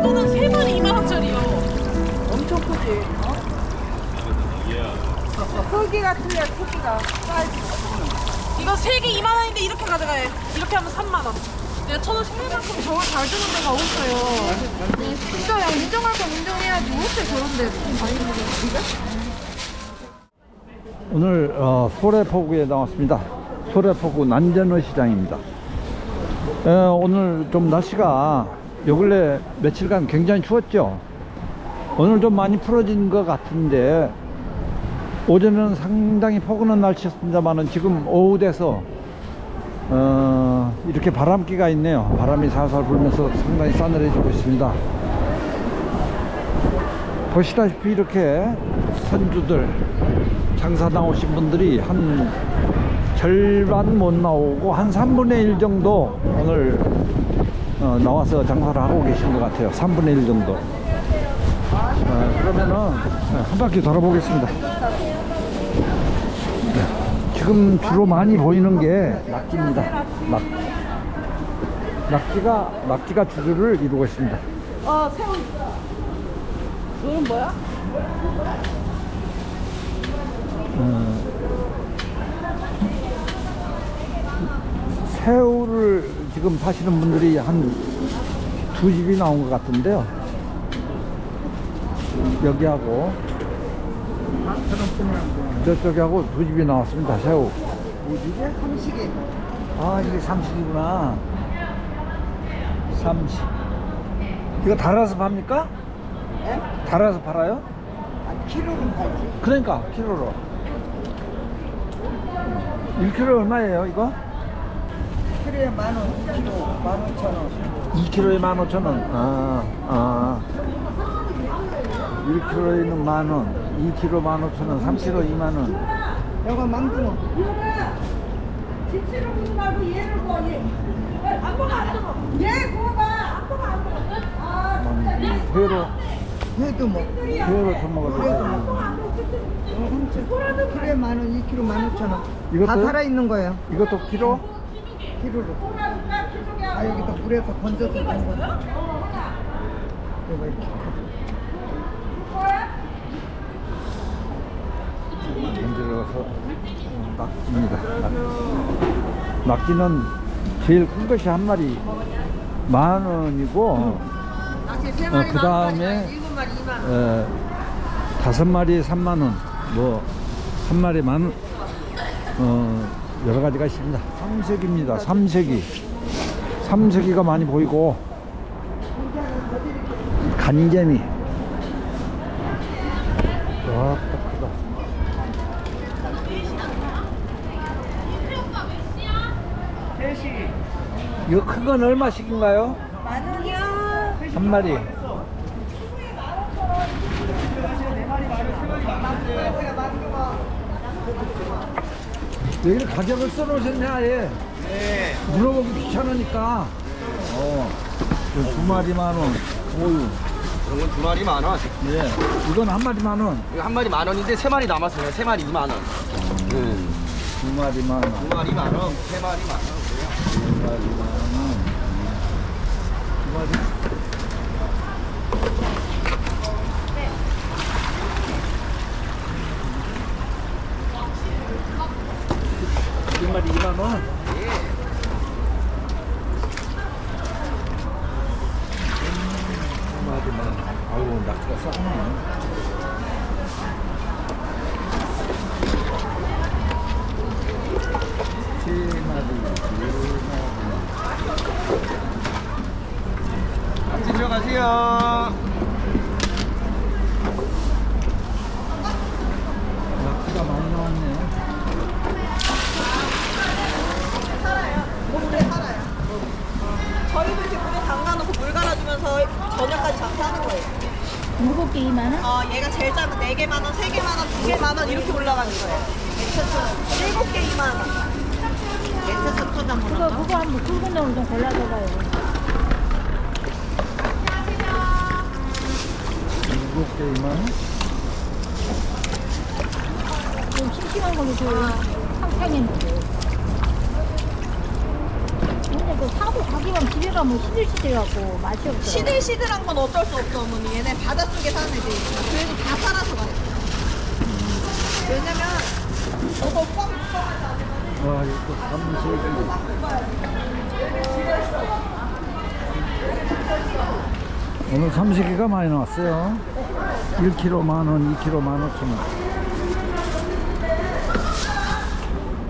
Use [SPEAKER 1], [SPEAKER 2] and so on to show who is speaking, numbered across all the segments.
[SPEAKER 1] 이거는 세 마리 2만 원짜리요.
[SPEAKER 2] 엄청 크지? 어? 크기가 틀려 크기가 사이즈
[SPEAKER 1] 이거 세 개 2만 원인데 이렇게 가져가요. 이렇게 하면 3만 원. 내가 천원 생일만큼 저걸 잘 주는 데가 어딨어요.
[SPEAKER 2] 진짜 야 인정할 건 인정해야지 어떻게 저런 데 많이 먹는
[SPEAKER 3] 오늘 어, 소래포구에 나왔습니다. 소래포구 난전어 시장입니다. 에, 오늘 좀 날씨가 요 근래 며칠간 굉장히 추웠죠. 오늘 좀 많이 풀어진 것 같은데 오전에는 상당히 포근한 날씨였습니다만은 지금 오후 돼서 어, 이렇게 바람기가 있네요. 바람이 살살 불면서 상당히 싸늘해지고 있습니다. 보시다시피 이렇게 선주들 장사 나오신 분들이 한 절반 못 나오고 한 3분의 1 정도 오늘 어, 나와서 장사를 하고 계신 것 같아요. 3분의 1 정도. 어, 그러면은 한 바퀴 돌아보겠습니다. 네, 지금 주로 많이 보이는 게 낙지입니다. 낙지. 낙지가 낙지가 주류를 이루고 있습니다.
[SPEAKER 2] 어 새우 이건 뭐야?
[SPEAKER 3] 새우를 지금 파시는 분들이 한 두 집이 나온 것 같은데요. 여기하고 저쪽하고 두 집이 나왔습니다. 새우.
[SPEAKER 2] 이게 삼식이
[SPEAKER 3] 아 이게 삼식이구나. 삼식. 이거 달아서 팝니까?
[SPEAKER 2] 예?
[SPEAKER 3] 달아서 팔아요?
[SPEAKER 2] 아 키로는 팔지
[SPEAKER 3] 그러니까 키로로. 1kg 얼마예요 이거?
[SPEAKER 2] 키로에 만원 키로 만 오천 원
[SPEAKER 3] 2kg에 15,000원. 아, 아. 1kg에는 만 원, 2kg 15,000원, 3kg 2만원.
[SPEAKER 2] 이거 망둥어
[SPEAKER 3] 회로,
[SPEAKER 2] 회도 뭐
[SPEAKER 3] 회로 처먹어도 되고.
[SPEAKER 2] 키로에 만원 2키로 만 오천 원다
[SPEAKER 3] 이것도요?
[SPEAKER 2] 살아있는 거예요.
[SPEAKER 3] 이것도 키로?
[SPEAKER 2] 키로로 아 여기 또 물에서 건져서 준 거지 이거 이렇게
[SPEAKER 3] 만들어서 낙지입니다. 낙지. 낙지 는 제일 큰 것이 한 마리 만 원이고, 어, 그 다음에
[SPEAKER 2] 일곱 마리 2만 원
[SPEAKER 3] 에, 다섯 마리에 3만 원, 뭐, 한 마리 만 원, 어, 여러 가지가 있습니다. 삼색입니다. 삼색이. 삼색이가 많이 보이고, 간재미. 와, 딱 크다. 이거 큰 건 얼마씩인가요?
[SPEAKER 2] 만 원이요
[SPEAKER 3] 한 마리. 여기 가격을 써놓으셨냐, 아예? 네. 물어보기 귀찮으니까. 어. 이거 두 마리 만 원. 오유.
[SPEAKER 4] 그런 건 두 마리 만 원.
[SPEAKER 3] 예. 이건 한 마리 만 원.
[SPEAKER 4] 이거 한 마리 만 원인데 세 마리 남았어요. 세 마리 2만 원. 네.
[SPEAKER 3] 두 마리 만 원.
[SPEAKER 4] 두 마리 만 원, 세 마리 만 원.
[SPEAKER 3] 두 마리 2만 원. 두 마리만. 아이고 낙지가 썩네. 세 마리, 네 마리.
[SPEAKER 4] 같이 들어가세요.
[SPEAKER 3] 낙지가 많이 나왔네.
[SPEAKER 1] 저희도 이렇게 물에 담가놓고 물 갈아주면서 저녁까지 장사하는 거예요.
[SPEAKER 5] 일곱 개 2만 원?
[SPEAKER 1] 어, 얘가 제일 작은 4개 만 원, 3개 만 원, 2개 만 원 이렇게 올라가는 거예요. 멘트는 7개 2만 원. 멘트 초장
[SPEAKER 5] 그거 그거 한번 굵은 놈을 좀 골라줘봐요.
[SPEAKER 3] 7개 2만 원?
[SPEAKER 5] 좀 심심한 걸로 그 상상했는데. 근데 그 사고 가기만 집에 가면 시들시들해갖고 맛이 없더라고.
[SPEAKER 2] 시들시들한 건 어쩔 수 없어 어머니 얘네 바닷속에 사는 애들 그래도 다 살아서 가요 왜냐면
[SPEAKER 3] 와, 이거 삼식이. 오늘 삼식이가 많이 나왔어요. 1kg 만 원, 2kg 만 5천 원.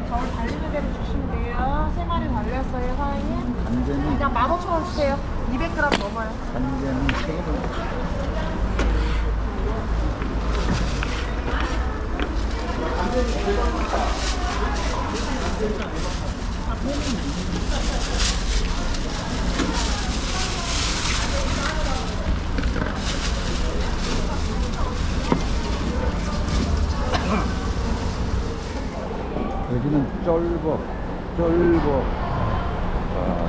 [SPEAKER 1] 저를 달리는 대로 주시면 돼요. 세 마리 달렸어요, 사장님.
[SPEAKER 3] 간제는,
[SPEAKER 1] 그냥 15,000원 주세요. 200g 넘어요.
[SPEAKER 3] 간제는 세금. 여기는 쫄복, 쫄복. 아.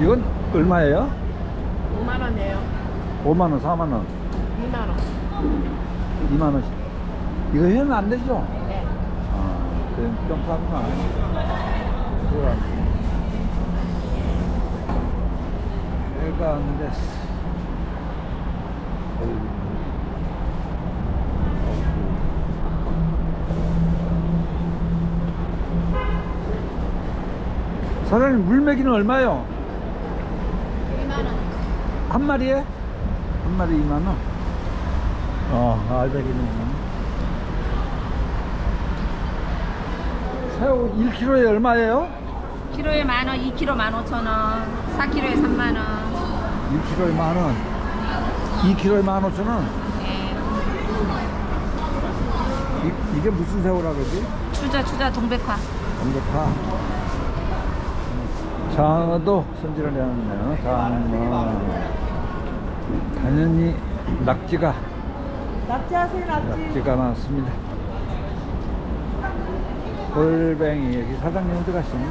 [SPEAKER 3] 이건 얼마예요?
[SPEAKER 1] 5만 원이에요.
[SPEAKER 3] 5만 원, 4만 원,
[SPEAKER 1] 2만 원.
[SPEAKER 3] 2만 원씩. 이거 해는 안 되죠?
[SPEAKER 1] 네.
[SPEAKER 3] 아, 그럼 좀 싸구나. 그거 애가 안 됐어. 사장님 물메기는 얼마요?
[SPEAKER 5] 2만원.
[SPEAKER 3] 한 마리에? 한 마리 2만 원. 어, 알배기는 2만 원. 새우 1kg에 얼마예요?
[SPEAKER 6] 키로에 만 원, 2kg 만 오천 원, 4kg에 3만 원.
[SPEAKER 3] 1kg에 만 원. 2kg에 만 5천 원.
[SPEAKER 6] 예.
[SPEAKER 3] 이, 이게 무슨 새우라 그러지?
[SPEAKER 6] 추자 추자 동백화.
[SPEAKER 3] 감격파. 장어도 손질을 해놨네요. 장어. 당연히 낙지가.
[SPEAKER 2] 낙지 하세요
[SPEAKER 3] 낙지가 많습니다. 골뱅이 여기 사장님 어디 가시니?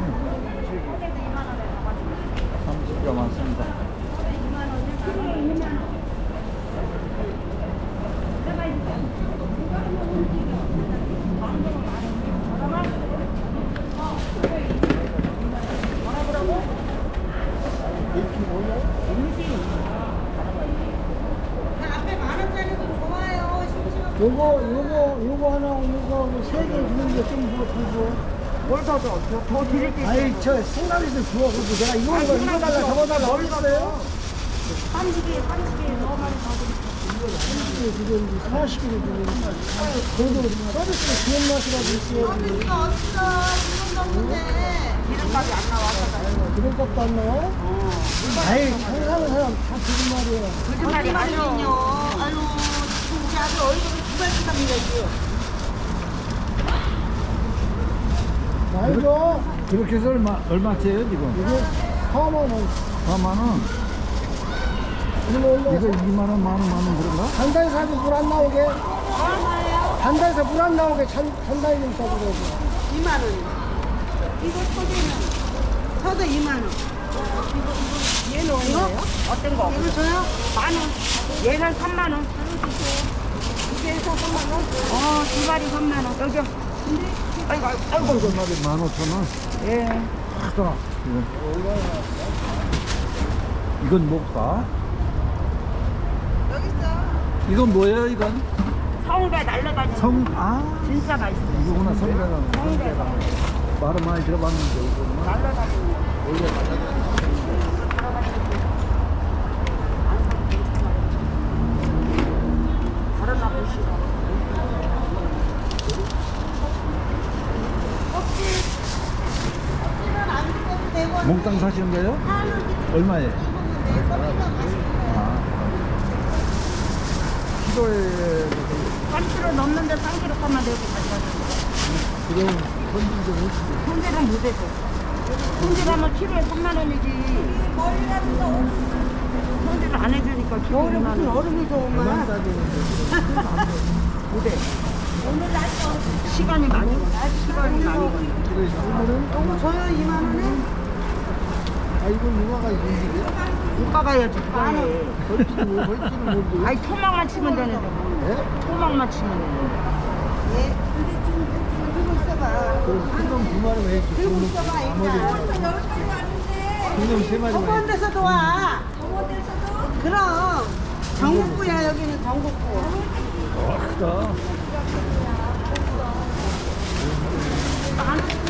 [SPEAKER 3] 30가 많습니다.
[SPEAKER 2] 앞에 만 원짜리도 좋아요 심심한
[SPEAKER 7] 요거 요거 요거 하나 요거 세 개 주는 게좀더 주고
[SPEAKER 2] 뭘 더 줘? 더, 더 드릴게요
[SPEAKER 7] 아이 저 생각해서 주워 그리고 내가 이거 이거 이거 달라 저거 달라 어디 있어요?
[SPEAKER 2] 30개 30개 더 많이 더 드릴게요
[SPEAKER 7] 이게 지금 40개를 주는 그래도 서비스가 좋은 맛이라도 있어야지
[SPEAKER 2] 서비스가 어딨어 지금 없는데. 기름값이 안 나와
[SPEAKER 7] 것도 안 나와? 아이 상상하는 사람 다 말이에요
[SPEAKER 2] 거짓말이 아니요. 아유 지금 우리 아들 얼굴이 두발 뜯답니다 지금
[SPEAKER 7] 알죠?
[SPEAKER 3] 그렇게 해서 얼마, 얼마째요, 지금?
[SPEAKER 7] 이게 4만 원
[SPEAKER 3] 4만원?
[SPEAKER 7] 이거 원래
[SPEAKER 3] 이거 2만원, 만원, 만원 그런가?
[SPEAKER 7] 단단에서 물 안 나오게 단단에서 물안 나오게 단, 단단히 좀 써보려고
[SPEAKER 2] 2만 원 이거 서대는 서대 2만 원 이거 이거 얘는 얼마예요? 어떤 거? 이거 줘요? 만 원. 얘는 3만 원. 이게 해서 3만 원? 어, 두 마리 3만 원. 여기요. 아이고, 아이고, 아이고.
[SPEAKER 3] 이거 말이 15,000원?
[SPEAKER 2] 예.
[SPEAKER 3] 크다. 이거. 이건 뭘까?
[SPEAKER 2] 여기 있어.
[SPEAKER 3] 이건 뭐예요, 이건?
[SPEAKER 2] 성배 날라다니는
[SPEAKER 3] 성, 아,
[SPEAKER 2] 진짜 맛있어.
[SPEAKER 3] 이거구나, 성배가. 성배가. 말은 많이 들어봤는데, 이거구나.
[SPEAKER 2] 날라다니는 다른
[SPEAKER 3] 몽땅 사시는 거예요? 얼마에? 아. 키로에
[SPEAKER 6] 3kg 넘는데 3kg 값만 내고 가져가는
[SPEAKER 3] 그럼 손질 좀 해주세요.
[SPEAKER 6] 손질은 못해서. 손질하면 키로에 3만 원이지. 손질을 안 해주니까 2만 원.
[SPEAKER 2] 얼음이 좋으면
[SPEAKER 6] 시간이 많이 걸려. 시간이 많이 걸려.
[SPEAKER 2] 요거 줘요 2만 원에?
[SPEAKER 7] 아 이거 누가가 이게
[SPEAKER 2] 못 가야지 그거를.
[SPEAKER 7] 벌지는 뭐 벌지는 모르고.
[SPEAKER 2] 아니 토막만 치면 되는데 뭐.
[SPEAKER 7] 예?
[SPEAKER 2] 토막만 치면 되는데. 예. 근데 좀 들고 있어봐.
[SPEAKER 7] 그럼 큰놈 두 마리만 했지.
[SPEAKER 2] 들고
[SPEAKER 7] 큰놈
[SPEAKER 2] 있어봐.
[SPEAKER 7] 나머지 큰놈 세 마리만
[SPEAKER 2] 저번
[SPEAKER 7] 했지.
[SPEAKER 2] 데서도 와. 저번 데서도? 그럼 전국구야 여기는 전국구.
[SPEAKER 3] 와, 크다.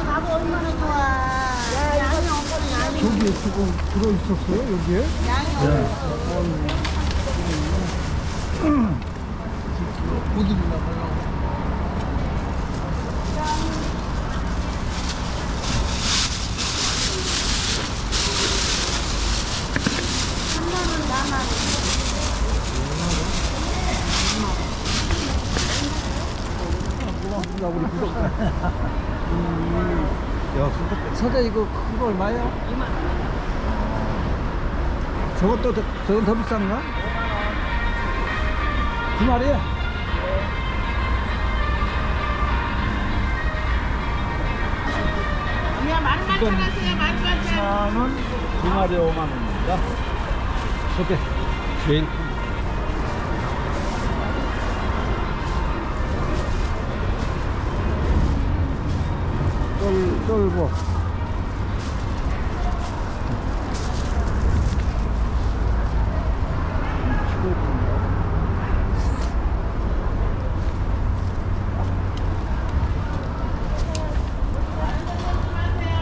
[SPEAKER 2] 나도 얼마나 좋아.
[SPEAKER 7] 저기 지금 들어 있었어요 여기에? 고들이나 봐요.
[SPEAKER 3] 고맙습니다, 우리 구독자. 서자 이거 큰거 얼마예요? 2만 원. 저것도 더, 저건 더 비싼가? 두 마리에? 이건 2만 원, 두 마리에 5만 원입니다. 소대 제일 큰 거. 쫄, 쫄보.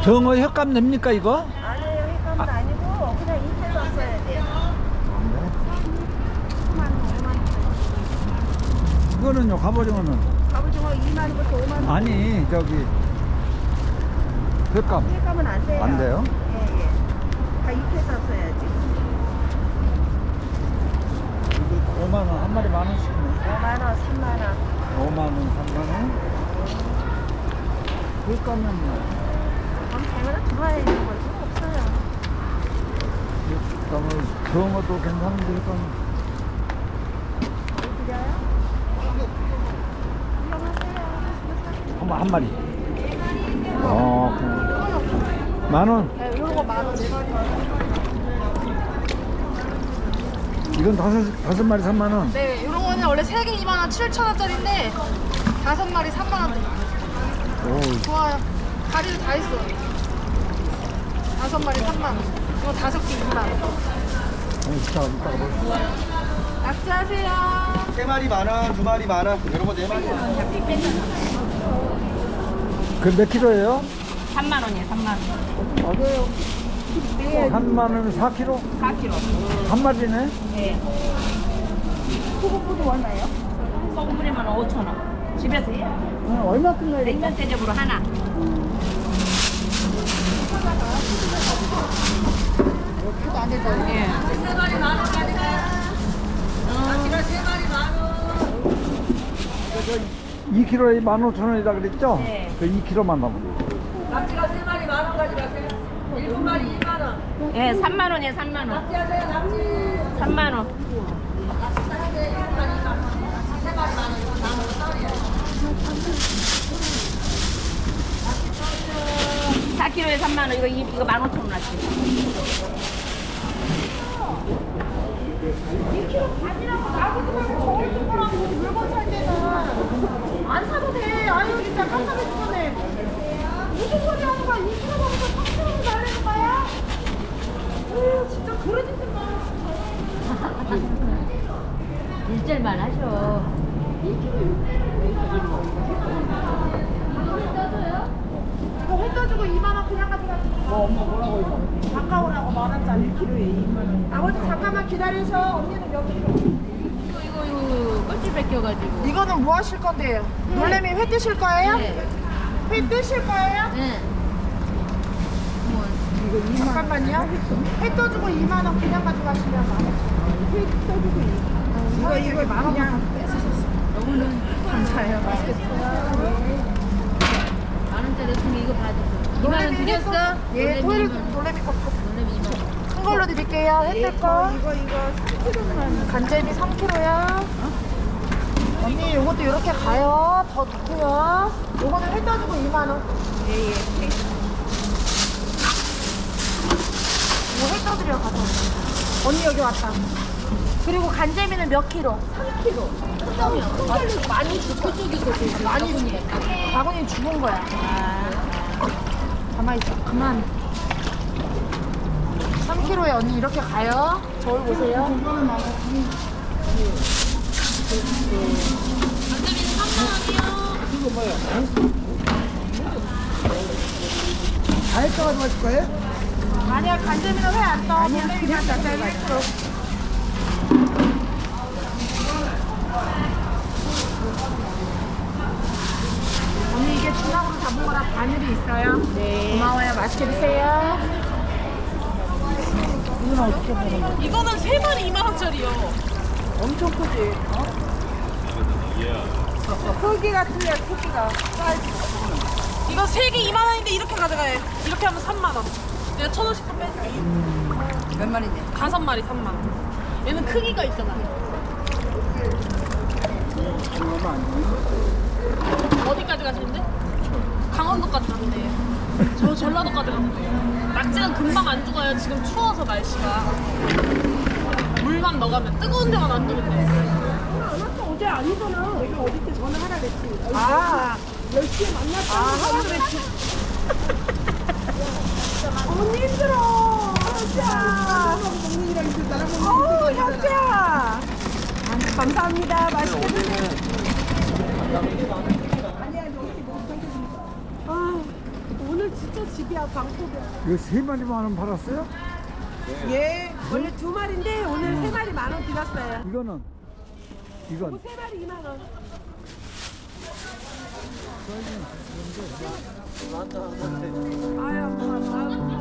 [SPEAKER 3] 정어 혈감 냅니까 이거?
[SPEAKER 2] 아니에요 헷갈은 아 니고 그냥 이틀 왔어야 돼.
[SPEAKER 3] 이거는요 갑오징어는
[SPEAKER 2] 갑오징어 2만 원부터 5만 원.
[SPEAKER 3] 아니 저기 혈감
[SPEAKER 2] 헷갈면 안 돼요.
[SPEAKER 3] 안 돼요?
[SPEAKER 2] 예, 예. 다 샀어야지.
[SPEAKER 3] 이거 5만 원 한 마리 만 원씩이네
[SPEAKER 2] 5만 원, 3만 원.
[SPEAKER 3] 5만 원 3만 원 혈감은
[SPEAKER 2] 뭐그 럼 장어는 좋아야 되는 거지 없어요.
[SPEAKER 3] 혈감을 정어도 괜찮은데 혈감
[SPEAKER 2] 드려요?
[SPEAKER 3] 한, 한 마리 어, 만 원?
[SPEAKER 1] 네, 요거 만 원. 네 마리.
[SPEAKER 3] 이건 다섯, 다섯 마리 3만 원
[SPEAKER 1] 네, 요런 거는 원래 3개 2만 원, 7천 원짜리인데 다섯 마리 3만 원.
[SPEAKER 3] 오,
[SPEAKER 1] 좋아요. 다리도 다 있어. 다섯 마리 3만 원. 이거 다섯 개 2만 원.
[SPEAKER 3] 어, 이따가 이따가 뭐
[SPEAKER 1] 낙지하세요.
[SPEAKER 4] 세 마리 만 원, 두 마리 만 원, 이런 거네 마리.
[SPEAKER 3] 그몇 킬로예요?
[SPEAKER 6] 3만 원이에요 3만 원
[SPEAKER 3] 3만 원이면 4킬로?
[SPEAKER 6] 4kg
[SPEAKER 3] 한 마리네?
[SPEAKER 6] 네 소금물이 얼마예요? 소금물이면 5천 원 집에서 해요
[SPEAKER 2] 어, 얼마큼 넣어야
[SPEAKER 6] 냉면 대접으로 하나 예.
[SPEAKER 3] 2kg에 15,000원이다 그랬죠?
[SPEAKER 6] 네.
[SPEAKER 3] 그 2kg만 남으면
[SPEAKER 6] 예, 3만 원이에요 3만 원. 3만 원. 사 k g에 3만 원. 이거 이- 이거 15,000원 하 2kg 반이라고 나기도 말고 저걸 줄 거라고 물건 살 때는
[SPEAKER 1] 안 사도 돼. 아유 진짜 깜짝이 죽었네. 무슨 소리 하는 거야? 2kg 넘어서 3kg 날리는 거야? 아유 진짜 그러지 마.
[SPEAKER 6] 일절만 하셔.
[SPEAKER 1] 2kg 6kg. 이거는 뭐 하실 건데요? 놀래미 회 뜨실 거예요?
[SPEAKER 6] 네.
[SPEAKER 1] 회 뜨실 거예요?
[SPEAKER 6] 네.
[SPEAKER 1] 잠깐만요. 회 떠주고 2만 원 그냥 가져가시면 만 원. 회 떠주고 2만 원. 이거 이거 만 원만 뺏으셨어.
[SPEAKER 6] 요거는
[SPEAKER 1] 감사해요. 맛있겠어요.
[SPEAKER 6] 만 원짜리 같은 게 이거 봐주세요 2만 원 드렸어?
[SPEAKER 1] 예, 토요일 놀래미 거. 큰 걸로 드릴게요. 회 뜰 거. 이거 이거 3kg만. 간제비 3kg요. 언니 요것도 이렇게 가요. 더 넣고요. 요거는 회 떠주고 2만 원. 예예. 사드려 가서. 언니 여기 왔다. 그리고 간재미는 몇 킬로? 3킬로. 큰걸로 많이 줄 거야. 많이 준대. 바구니 죽은 거야. 가만히 있어. 그만. 3kg에 언니 이렇게 가요. 저울 보세요.
[SPEAKER 7] 다이어트 가져가실 거예요?
[SPEAKER 1] 아니야 간재미는 왜 안 떠? 아니야 그냥 다 1kg. 언니 이게 중앙으로 잡은 거라 바늘이 있어요. 네. 고마워요. 맛있게 드세요.
[SPEAKER 8] 이거는 세 마리 2만 원짜리요.
[SPEAKER 2] 엄청 크지? 어? 크기가 틀려, 크기가.
[SPEAKER 8] 이거 세 개 2만 원인데 이렇게 가져가요. 이렇게 하면 3만 원. 내가 천 원씩 더 빼줄게.
[SPEAKER 2] 몇 마리인데?
[SPEAKER 8] 다섯 마리 3만 원. 얘는 크기가 있잖아. 어디까지 가시는데? 강원도까지 간대요. 저 전라도까지 간대요. 낙지는 금방 안 죽어요. 지금 추워서 날씨가. 물만 넣어가면 뜨거운 데만 안 돼.
[SPEAKER 2] 어제 아니잖아. 내가 어디 때 전화하라 그랬지. 아, 10시에 만났다. 아, 하라 그랬지. 언니 힘들어. 현지야. 먹는 이랑 있을 나랑 먹는 어, 현지야. 감사합니다. 맛있게 드세요. 아니야, 못. 아, 오늘 진짜 집이야, 방콕이야.
[SPEAKER 3] 이거 세 마리만 원 팔았어요?
[SPEAKER 2] 예, 원래 두 마리인데 오늘 세 마리 만원 드렸어요.
[SPEAKER 3] 이거는 이건
[SPEAKER 2] 세 마리 2만 원. 아유, 뭐,